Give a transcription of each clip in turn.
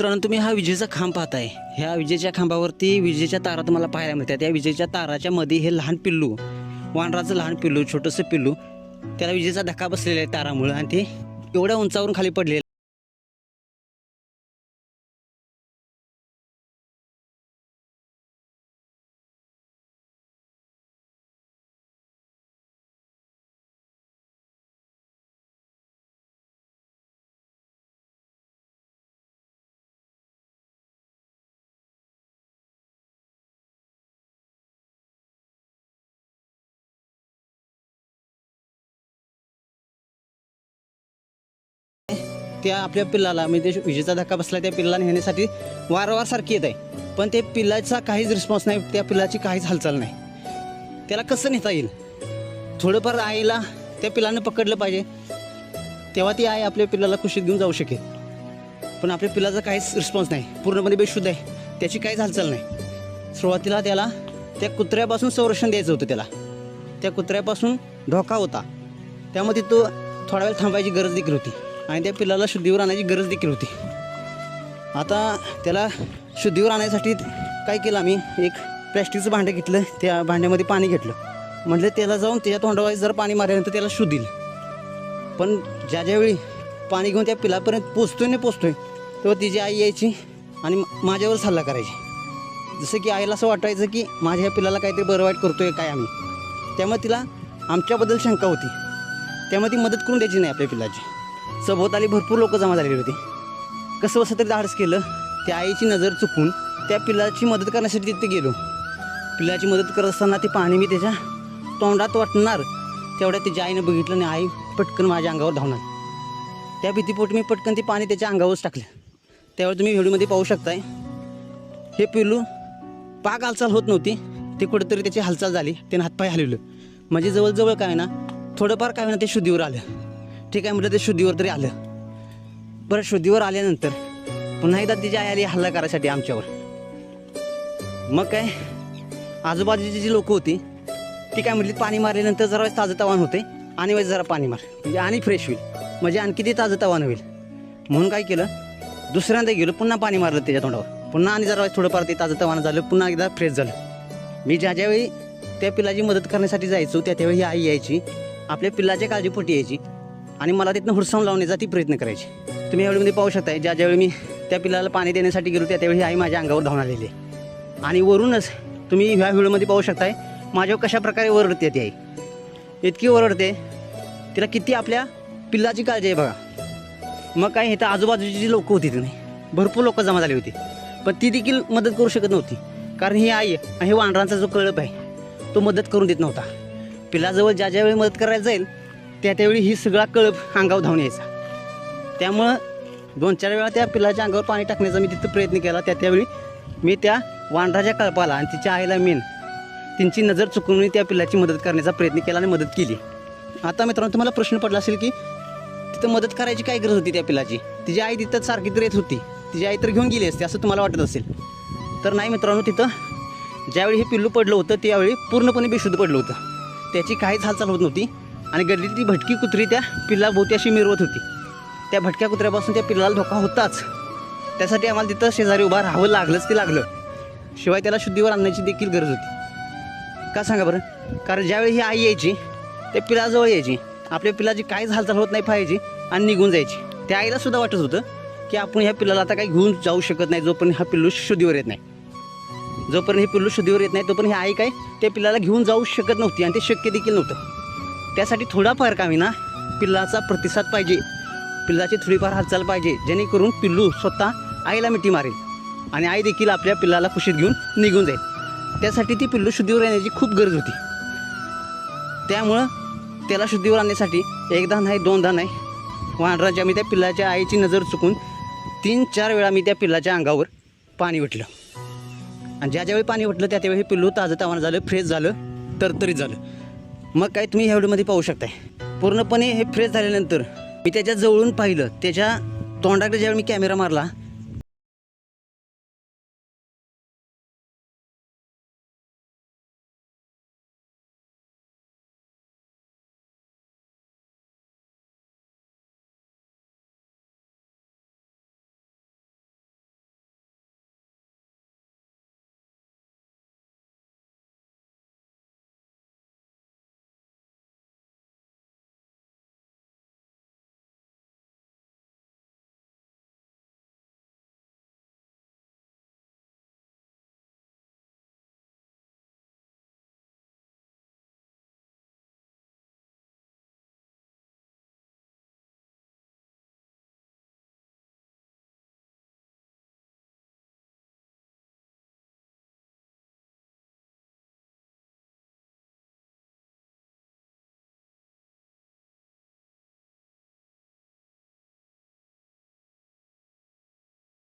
मित्रांनो तुम्ही हा विजेचा खांब पाहताय. ह्या विजेच्या खांबावरती विजेच्या तारा तुम्हाला पाहायला मिळतात. या विजेच्या ताराच्या मध्ये हे लहान पिल्लू वानराचं लहान पिल्लू छोटंसं पिल्लू त्याला विजेचा धक्का बसलेला आहे तारामुळं आणि ते एवढ्या उंचावरून खाली पडलेलं त्या आपल्या पिल्लाला म्हणजे विजेचा धक्का बसला त्या पिल्लाला नेण्यासाठी वारंवार सारखी येत आहे. पण ते पिल्लाचा काहीच रिस्पॉन्स नाही त्या पिल्लाची काहीच हालचाल नाही. त्याला कसं नेता येईल? थोडंफार आईला त्या पिल्लानं पकडलं पाहिजे. तेव्हा ती आई आपल्या पिल्लाला खुशीत घेऊन जाऊ शकेल. पण आपल्या पिल्लाचा काहीच रिस्पॉन्स नाही. पूर्णपणे बेशुद्ध आहे. त्याची काहीच हालचाल नाही. सुरुवातीला त्याला त्या कुत्र्यापासून संरक्षण द्यायचं होतं त्याला. त्या कुत्र्यापासून धोका होता. त्यामध्ये तो थोडा वेळ थांबायची गरज देखील होती. आणि त्या पिल्लाला शुद्धीवर आणायची गरज देखील होती. आता त्याला शुद्धीवर आणण्यासाठी काय केलं आम्ही? एक प्लॅस्टिकचं भांडं घेतलं त्या भांड्यामध्ये पाणी घेतलं. म्हटलं त्याला जाऊन त्याच्या तोंडावर जर पाणी मारल्यानंतर त्याला शू पण ज्या ज्यावेळी पाणी घेऊन त्या पिलापर्यंत पोचतोय नाही पोचतोय तेव्हा तिची आई यायची आणि माझ्यावर सल्ला करायची. जसं की आईला असं वाटायचं की माझ्या ह्या पिलाला काहीतरी बरं वाईट करतोय काय आम्ही? त्यामुळे तिला आमच्याबद्दल शंका होती. त्यामुळे ती मदत करून द्यायची नाही आपल्या पिलाची. सभोवताली भरपूर लोक जमा झालेली होती. कसं बसं तरी धाडस केलं त्या आईची नजर चुकून त्या पिल्लाची मदत करण्यासाठी तिथे गेलो. पिल्लाची मदत करत असताना ते पाणी मी त्याच्या तोंडात वाटणार तेवढ्या त्याच्या आईनं बघितलं आणि आई पटकन माझ्या अंगावर धावणार त्या भीतीपोटी मी पटकन ते पाणी त्याच्या अंगावरच टाकलं. त्यावेळी तुम्ही व्हिडिओमध्ये पाहू शकताय हे पिल्लू पाक हालचाल होत नव्हती ते कुठेतरी त्याची हालचाल झाली त्यानं हातपाय हलवलं. म्हणजे जवळजवळ काय ना थोडंफार काय ना ते शुद्धीवर आलं. ठीक आहे म्हटलं ते शुद्धीवर तरी आलं. बरं शुद्धीवर आल्यानंतर पुन्हा एकदा तिची आई आली हल्ला करायसाठी आमच्यावर. मग काय? आजूबाजूची जी लोक होती ती काय म्हटली पाणी मारल्यानंतर जरा वेळेस ताजं तवान होते आणि वेळेस जरा पाणी मार. म्हणजे आणि फ्रेश होईल. म्हणजे आणखी ते ताजंतवान होईल. म्हणून काय केलं? दुसऱ्यांदा गेलो पुन्हा पाणी मारलं त्याच्या तोंडावर. पुन्हा आणि जरा वेळेस थोडंफार ते ताजंतवान झालं पुन्हा एकदा फ्रेश झालं. मी ज्या ज्यावेळी त्या पिलाची मदत करण्यासाठी जायचो त्या त्यावेळी ही आई यायची आपल्या पिल्लाच्या काळजीपोटी यायची. आणि मला तिथनं हुडसावून लावण्याचा ती प्रयत्न करायची. तुम्ही यावेळीमध्ये पाहू शकताय ज्या ज्यावेळी मी त्या पिल्लाला पाणी देण्यासाठी गेलो त्या त्यावेळी आई माझ्या अंगावर धावून आलेली आहे. आणि वरूनच तुम्ही ह्या व्हिडिओमध्ये पाहू शकताय माझ्यावर कशा प्रकारे ओरडते ती आई. इतकी ओरडते तिला किती आपल्या पिल्लाची काळजी आहे बघा. मग काय हे तर आजूबाजूची जी लोकं होती तिथे भरपूर लोक जमा झाली होती. पण ती देखील मदत करू शकत नव्हती. कारण ही आई आणि हे वानरांचा जो कळप आहे तो मदत करून देत नव्हता. पिल्लाजवळ ज्या ज्यावेळी मदत करायला जाईल त्या त्यावेळी ही सगळा कळप अंगावर धावून यायचा. त्यामुळं दोन चार वेळा त्या पिल्लाच्या अंगावर पाणी टाकण्याचा मी तिथं प्रयत्न केला. त्या त्यावेळी मी त्या वांढराच्या कळपाला आणि तिच्या आईला मेन त्यांची नजर चुकून मी त्या पिल्लाची मदत करण्याचा प्रयत्न केला आणि मदत केली. आता मित्रांनो तुम्हाला प्रश्न पडला असेल की तिथं मदत करायची काय गरज होती त्या पिल्लाची तिची आई तिथं सारखी तर येत होती. तिची आई तर घेऊन गेली असते असं तुम्हाला वाटत असेल. तर नाही मित्रांनो तिथं ज्यावेळी हे पिल्लू पडलं होतं त्यावेळी पूर्णपणे बेशुद्ध पडलं होतं. त्याची काहीच हालचाल होत नव्हती. आणि गल्लीत ती भटकी कुत्री त्या पिल्लाभोवती अशी मिरवत होती. त्या भटक्या कुत्र्यापासून त्या पिल्लाला धोका होताच. त्यासाठी आम्हाला तिथं शेजारी उभा राहावं लागलंच ते लागलं. शिवाय त्याला शुद्धीवर आणण्याची देखील गरज होती. का सांगा बरं? कारण ज्यावेळी ही आई यायची त्या पिलाजवळ यायची आपल्या पिलाची काहीच हालचाल होत नाही पाहायची आणि निघून जायची. त्या आईला सुद्धा वाटत होतं की आपण ह्या पिल्लाला आता काही घेऊन जाऊ शकत नाही जोपर्यंत हा पिल्लू शुद्धीवर येत नाही. जोपर्यंत हे पिल्लू शुद्धीवर येत नाही तोपर्यंत ही आई काय त्या पिल्लाला घेऊन जाऊ शकत नव्हती आणि ते शक्य देखील नव्हतं. त्यासाठी थोडाफार कामी ना पिल्लाचा प्रतिसाद पाहिजे. पिल्लाची थोडीफार हालचाल पाहिजे. जेणेकरून पिल्लू स्वतः आईला मिठी मारेल आणि आई देखील आपल्या पिल्लाला कुशीत घेऊन निघून जाईल. त्यासाठी ती पिल्लू शुद्धीवर येण्याची खूप गरज होती. त्यामुळं त्याला शुद्धीवर आणण्यासाठी एकदा नाही दोनदा नाही वानराच्या मी त्या पिल्लाच्या आईची नजर चुकून तीन चार वेळा मी त्या पिल्लाच्या अंगावर पाणी उठलं आणि ज्या ज्यावेळी पाणी उठलं त्या त्यावेळी पिल्लू ताजं तावानं झालं फ्रेश झालं तरतरीत झालं. मग काय तुम्ही ह्या व्हिडिओमध्ये पाहू शकताय. पूर्णपणे हे फ्रेश झाल्यानंतर मी त्याच्या जवळून पाहिलं. त्याच्या तोंडाकडे ज्यावेळी मी कॅमेरा मारला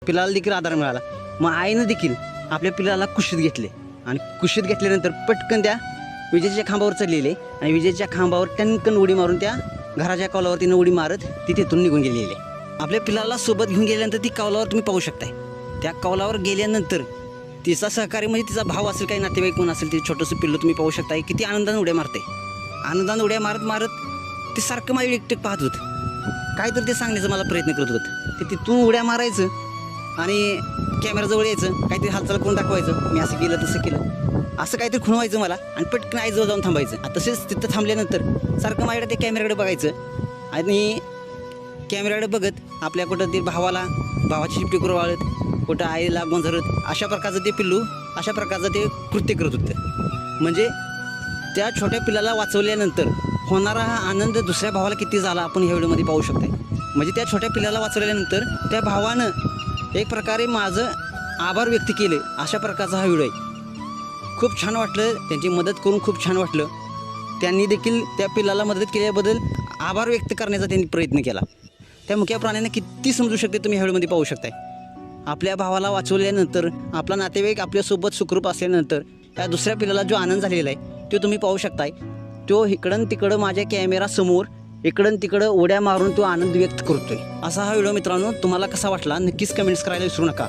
पिलाला देखील आधार मिळाला. मग आईनं देखील आपल्या पिलाला कुशीत घेतले. आणि कुशीत घेतल्यानंतर पटकन त्या विजेच्या खांबावर चढलेले. आणि विजेच्या खांबावर टनकन उडी मारून त्या घराच्या कौलावर तिनं उडी मारत ती तिथून निघून गेलेली. आहे. आपल्या पिलाला सोबत घेऊन गेल्यानंतर ती कौलावर तुम्ही पाहू शकताय. त्या कौलावर गेल्यानंतर तिचा सहकारी म्हणजे तिचा भाव असेल काही नातेवाईक कोण असेल ते छोटंसं पिल्लं तुम्ही पाहू शकताय. किती आनंदानं उड्या मारते आनंदानं उड्या मारत मारत ते सारखं माझी एकटेक पाहत होतं. काय तर ते सांगण्याचा मला प्रयत्न करत होतं. ते तिथून उड्या मारायचं आणि कॅमेराजवळ यायचं काहीतरी हालचाल करून दाखवायचं. मी असं केलं तसं केलं. असं काहीतरी खुणवायचं मला आणि पटकन आईजवळ जाऊन थांबायचं. तसेच तिथं थांबल्यानंतर सारखं माझ्याकडे ते कॅमेराकडे बघायचं. आणि कॅमेराकडे बघत आपल्या कुठं ते भावाला भावाची शिपटी करू वाळत कुठं आईला गोंधळत अशा प्रकारचं ते पिल्लू अशा प्रकारचं ते कृत्य करत होतं. म्हणजे त्या छोट्या पिल्लाला वाचवल्यानंतर होणारा हा आनंद दुसऱ्या भावाला किती झाला आपण ह्या व्हिडिओमध्ये पाहू शकतो म्हणजे त्या छोट्या पिल्लाला वाचवल्यानंतर त्या भावानं एक प्रकारे माझं आभार व्यक्त केले. अशा प्रकारचा हा व्हिडिओ आहे. खूप छान वाटलं. त्यांची मदत करून खूप छान वाटलं. त्यांनी देखील त्या पिल्लाला मदत केल्याबद्दल आभार व्यक्त करण्याचा त्यांनी प्रयत्न केला. त्या मुख्या प्राण्यांना किती समजू शकते तुम्ही ह्या व्हिडिओमध्ये पाहू शकताय. आपल्या भावाला वाचवल्यानंतर आपला नातेवाईक आपल्यासोबत सुखरूप असल्यानंतर त्या दुसऱ्या पिल्लाला जो आनंद झालेला आहे तो तुम्ही पाहू शकताय. तो इकडं तिकडं माझ्या कॅमेरासमोर इकडं तिकडं उड्या मारून तो आनंद व्यक्त करतोय. असा हा व्हिडिओ मित्रांनो तुम्हाला कसा वाटला नक्कीच कमेंट्स करायला विसरू नका.